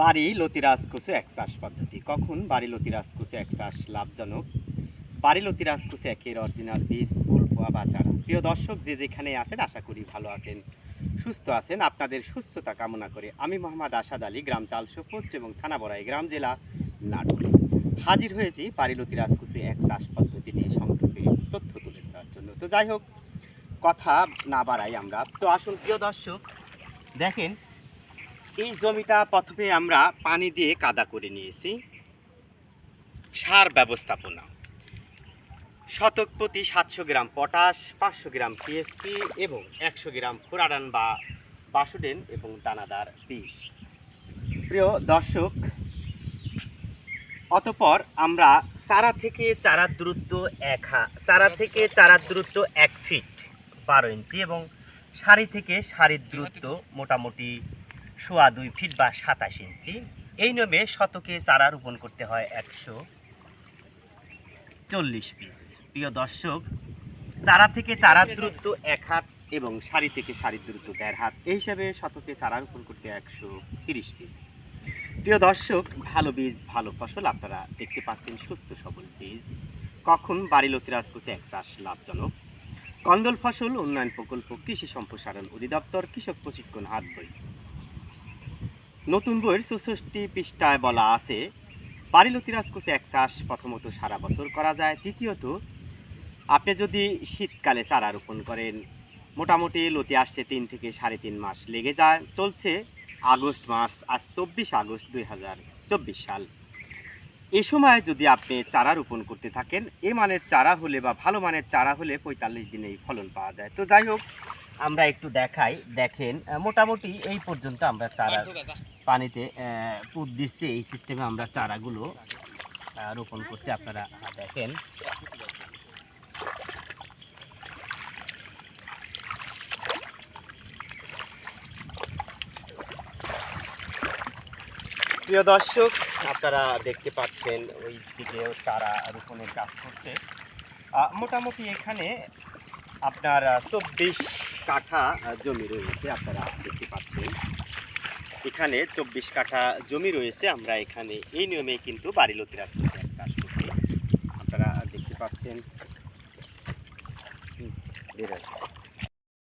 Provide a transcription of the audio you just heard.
বাড়ি লতিরাজ কুসু এক চাষ পদ্ধতি। কখন বাড়ি লতিরাজ কুসু এক চাষ লাভজনক? বাড়ি লতিরাজ কুসু একের অরিজিনাল বীজ ফুল পোয়া বা চারা প্রিয় দর্শক, যে যেখানে আছেন, আশা করি ভালো আছেন, সুস্থ আছেন। আপনাদের সুস্থতা কামনা করে আমি মোহাম্মদ আসাদ আলী, গ্রাম তালসো পোস্ট এবং থানা বড়াই গ্রাম জেলা নাটোর। হাজির হয়েছি বাড়ি লতিরাজ কুসু এক চাষ পদ্ধতি নিয়ে সংক্ষেপে তথ্য তুলে ধরার জন্য। তো যাই হোক, কথা না বাড়াই আমরা। তো আসুন, প্রিয় দর্শক, দেখেন এই জমিটা প্রথমে আমরা পানি দিয়ে কাদা করে নিয়েছি। সার ব্যবস্থাপনা। শতক প্রতি সাতশো গ্রাম পটাশ, পাঁচশো গ্রাম পিএসপি এবং একশো গ্রাম ফুরাডান বা বাসুডেন এবং দানাদার বিষ। প্রিয় দর্শক, অতপর আমরা চারা থেকে চারার দূরত্ব এক হা- চারা থেকে চারার দূরত্ব এক ফিট বারো ইঞ্চি এবং সারি থেকে সারির দূরত্ব মোটামুটি সোয়া দুই ফিট বা সাতাশ ইঞ্চি। এই নিয়মে শতকে চারা রোপণ করতে হয় একশো চল্লিশ পিস। প্রিয় দর্শক, চারা থেকে চারা দূরত্ব এক হাত এবং সারি থেকে সারির দূরত্ব দেড় হাত। এই হিসাবে শতকে চারা রোপণ করতে একশো তিরিশ পিস। প্রিয় দর্শক, ভালো বীজ, ভালো ফসল আপনারা দেখতে পাচ্ছেন সুস্থ সবল বীজ। কখন বাড়ি লতিরাজ কুচে এক চাষ লাভজনক? কন্দল ফসল উন্নয়ন প্রকল্প, কৃষি সম্প্রসারণ অধিদপ্তর, কৃষক প্রশিক্ষণ হাত বই নতুন বইয়ের চৌষট্টি পৃষ্ঠায় বলা আছে বাড়িলতি রাজকোষে এক চাষ প্রথমত সারা বছর করা যায়, দ্বিতীয়ত, আপনি যদি শীতকালে চারা রোপণ করেন, মোটামুটি লতি আসতে তিন থেকে সাড়ে তিন মাস লেগে যায়, চলছে আগস্ট মাস, আজ চব্বিশ আগস্ট দুই হাজার চব্বিশ সাল। এ সময় যদি আপনি চারা রোপণ করতে থাকেন, এ মানের চারা হলে বা ভালো মানের চারা হলে পঁয়তাল্লিশ দিনেই ফলন পাওয়া যায়। তো যাই হোক, আমরা একটু দেখাই, দেখেন মোটামুটি এই পর্যন্ত আমরা চারা পানিতে পুত দিচ্ছি। এই সিস্টেমে আমরা চারাগুলো রোপণ করছি। আপনারা দেখেন। প্রিয় দর্শক, আপনারা দেখতে পাচ্ছেন ওই দিকেও চারা রোপণের কাজ করছে। মোটামুটি এখানে আপনার চব্বিশ কাঠা জমি রয়েছে। আপনারা দেখতে পাচ্ছেন। এখানে চব্বিশ কাঠা জমি রয়েছে। আমরা এখানে এই নিয়মে কিন্তু বাড়ি বাড়িলতি রাজকোষে চাষ করছি। আপনারা দেখতে পাচ্ছেন।